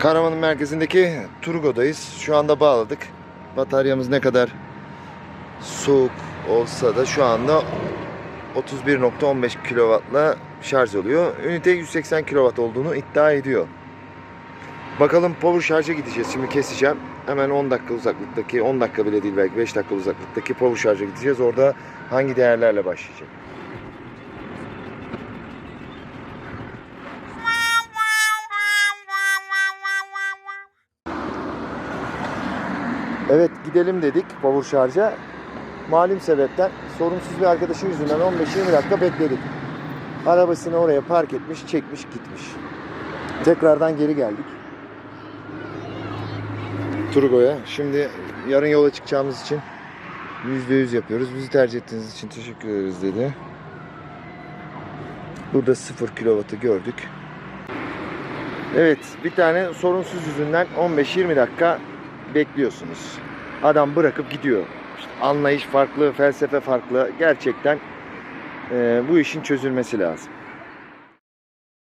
Karaman'ın merkezindeki Turgo'dayız. Şu anda bağladık. Bataryamız ne kadar soğuk olsa da şu anda 31.15 kW'la şarj oluyor. Ünite 180 kW olduğunu iddia ediyor. Bakalım power şarja gideceğiz. Şimdi keseceğim. Hemen 10 dakika uzaklıktaki, 10 dakika bile değil belki 5 dakika uzaklıktaki power şarja gideceğiz. Orada hangi değerlerle başlayacak? Evet gidelim dedik power şarja. Malum sebepten sorunsuz bir arkadaşın yüzünden 15-20 dakika bekledik. Arabasını oraya park etmiş, çekmiş, gitmiş. Tekrardan geri geldik. Turgo'ya. Şimdi yarın yola çıkacağımız için %100 yapıyoruz. Bizi tercih ettiğiniz için teşekkür ederiz dedi. Burada 0 kW'ı gördük. Evet, bir tane sorunsuz yüzünden 15-20 dakika bekliyorsunuz. Adam bırakıp gidiyor. İşte anlayış farklı, felsefe farklı. Gerçekten e, bu işin çözülmesi lazım.